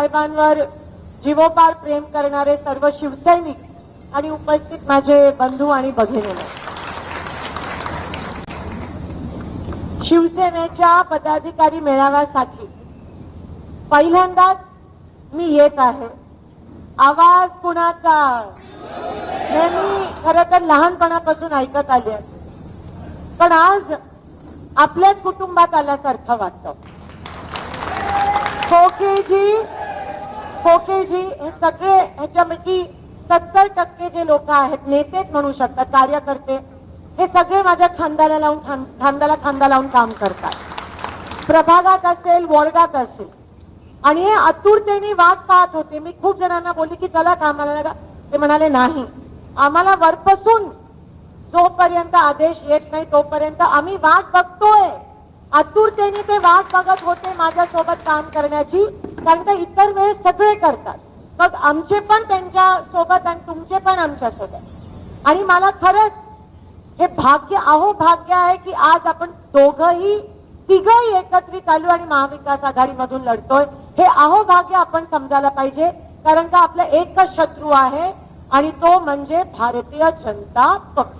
साहेबांवर जीवोपार प्रेम करणारे सर्व शिवसैनिक आणि उपस्थित माझे बंधू आणि भगिनी. शिवसेनेच्या पदाधिकारी मेळाव्यासाठी पहिल्यांदाच मी येत आहे. आवाज कुणाचा? हे मी खर तर लहानपणापासून ऐकत आले आहे. पण आज आपल्याच कुटुंबात आल्यासारखं वाटतं. खोकेजी खोकेजी हे सगळे ह्याच्यापैकी सत्तर टक्के जे लोक आहेत नेतेच म्हणू शकतात कार्यकर्ते हे सगळे माझ्या खांद्याला लावून खां- खांद्याला खांदा लावून काम करतात. प्रभागात असेल वॉर्डात असेल आणि हे आतुरतेने वाट पाहत होते. मी खूप जणांना बोलली की चला कामाला लागा. ते म्हणाले नाही. आम्हाला वरपासून जोपर्यंत आदेश येत नाही तोपर्यंत आम्ही वाट बघतोय. आतुरतेने ते वाट बघत होते माझ्यासोबत काम करण्याची. कारण का इतर वेळेस सगळे करतात. मग आमचे पण त्यांच्यासोबत आणि तुमचे पण आमच्यासोबत आणि मला खरंच हे भाग्य अहो भाग्य आहे की आज आपण दोघही तिघही एकत्रित आलो आणि महाविकास आघाडीमधून लढतोय. हे अहो भाग्य आपण समजायला पाहिजे कारण का आपला एकच शत्रू आहे आणि तो म्हणजे भारतीय जनता पक्ष.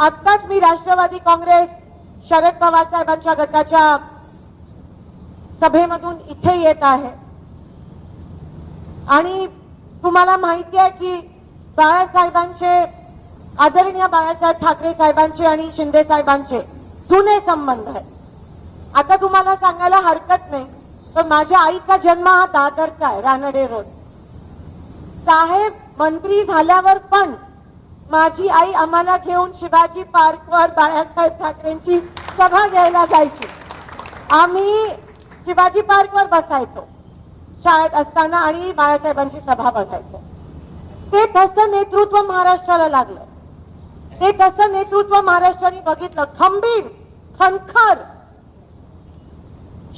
आत्ताच मी राष्ट्रवादी काँग्रेस शरद पवार साहेबांच्या गटाच्या सभेमधून इथे येत आहे. आणि तुम्हाला माहिती आहे की बाळासाहेबांचे आदरणीय बाळासाहेब ठाकरे साहेबांचे आणि शिंदे साहेबांचे जुने संबंध आहेत. आता तुम्हाला सांगायला हरकत नाही पण माझ्या आईचा जन्म हा दादरचा आहे रानडे रोड. साहेब मंत्री झाल्यावर पण माझी आई आम्हाला घेऊन शिवाजी पार्कवर बाळासाहेब ठाकरेंची सभा घ्यायला जायची. आम्ही शिवाजी पार्कवर बसायचो. शाळेत असताना आणि बाळासाहेबांची सभा बघायचो ते तसं नेतृत्व महाराष्ट्राला लागलं. ते तसं नेतृत्व महाराष्ट्राने बघितलं. खंबीर खणखर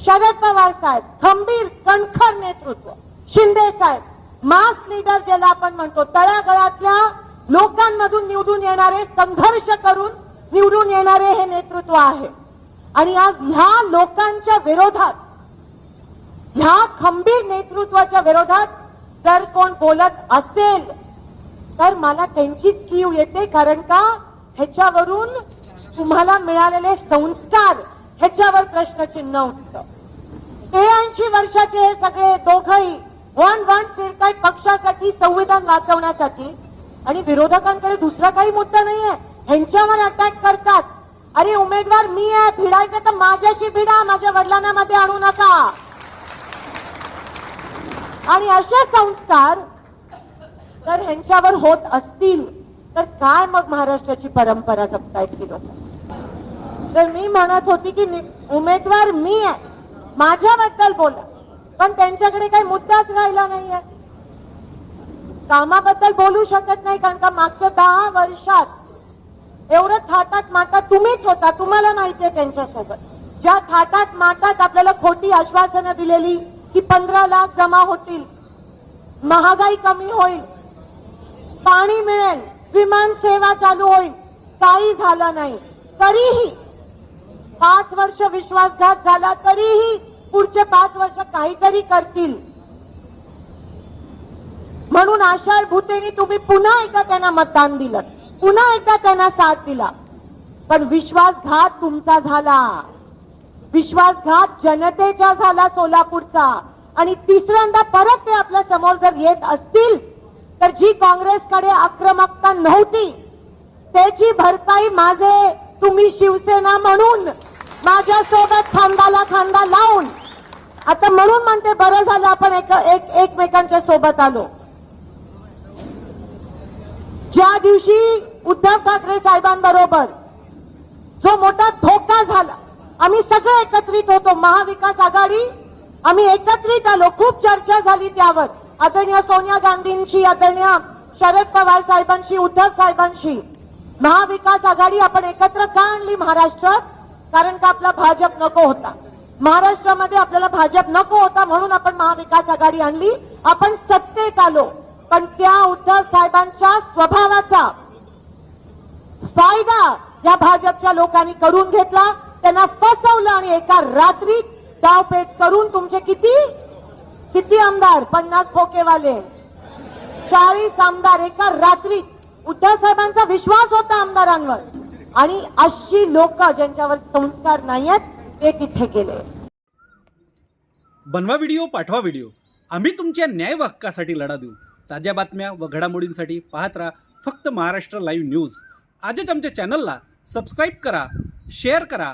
शरद पवार साहेब खंबीर कणखर नेतृत्व. शिंदे साहेब मास लीडर ज्याला आपण म्हणतो तळागळातल्या लोकांमधून निवडून येणारे संघर्ष करून निवडून येणारे हे नेतृत्व आहे. आणि आज ह्या लोकांच्या विरोधात ह्या खंबीर नेतृत्वाच्या विरोधात जर कोण बोलत असेल तर मला त्यांचीच कीव येते कारण का? ह्याच्यावरून तुम्हाला मिळालेले संस्कार ह्याच्यावर प्रश्नचिन्ह उठतं. तेऐंशी वर्षाचे हे सगळे दोघही वन वन फिरतायत पक्षासाठी संविधान वाचवण्यासाठी आणि विरोधकांकडे दुसरा काही मुद्दा नाहीये. ह्यांच्यावर अटॅक करतात. अरे उमेदवार मी आहे भिडायचं तर माझ्याशी भिडा माझ्या वडिलांना मध्ये आणू नका. आणि असे संस्कार जर ह्यांच्यावर होत असतील तर काय मग महाराष्ट्राची परंपरा जपतायत येतील तर मी म्हणत होती की उमेदवार मी आहे. माझ्याबद्दल बोला. पण त्यांच्याकडे काही मुद्दाच राहिला नाहीये. कामाबद्दल बोलू शकत नाही कारण का मागच्या दहा वर्षात एवढं थाटात माटात तुम्हीच होता. तुम्हाला माहितीये त्यांच्यासोबत. ज्या थाटात माटात आपल्याला खोटी आश्वासनं दिलेली की पंधरा लाख जमा होतील. महागाई कमी होईल. पाणी मिळेल. विमान सेवा चालू होईल. काही झालं नाही. तरीही पाच वर्ष विश्वासघात झाला तरीही पुढचे पाच वर्ष काहीतरी करतील. म्हणून आशाळ भूतेनी तुम्ही पुन्हा एकदा त्यांना मतदान दिलं. पुन्हा एकदा त्यांना साथ दिला. पण विश्वासघात तुमचा झाला. विश्वासघात जनतेचा झाला सोलापूरचा. आणि तिसऱ्यांदा परत ते आपल्यासमोर जर येत असतील तर जी काँग्रेसकडे आक्रमकता नव्हती त्याची भरपाई माझे तुम्ही शिवसेना म्हणून माझ्यासोबत खांदाला खांदा लावून. आता म्हणून म्हणते बरं झालं आपण एक एक- एकमेकांच्या सोबत आलो. ज्या दिवशी उद्धव ठाकरे साहेबांबरोबर जो मोठा धोका झाला आम्ही सगळे एकत्रित होतो महाविकास आघाडी. आम्ही एकत्रित आलो. खूप चर्चा झाली त्यावर. आदरणीय सोनिया गांधींशी आदरणीय शरद पवार साहेबांशी उद्धव साहेबांशी. महाविकास आघाडी आपण एकत्र का आणली महाराष्ट्रात? कारण का आपला भाजप नको होता. महाराष्ट्रामध्ये आपल्याला भाजप नको होता म्हणून आपण महाविकास आघाडी आणली. आपण सत्तेत आलो. पण त्या उद्धव साहेबांच्या स्वभावाचा फायदा या भाजपच्या लोकांनी करून घेतला. त्यांना फसवलं आणि एका रात्रीत डावपेच करून तुमचे किती? किती आमदार? पन्नास खोकेवाले. चाळीस आमदार. एका रात्रीत उद्धव साहेबांचा विश्वास होता आमदारांवर. आणि अशी लोक ज्यांच्यावर संस्कार नाही आहेत ते तिथे गेले. बनवा व्हिडिओ पाठवा व्हिडिओ. आम्ही तुमच्या न्याय हक्कासाठी लढा देऊ. ताज्या बातम्या व घडामोडींसाठी पाहत राहा फक्त महाराष्ट्र लाईव्ह न्यूज आजच आमच्या चॅनलला सबस्क्राईब करा शेअर करा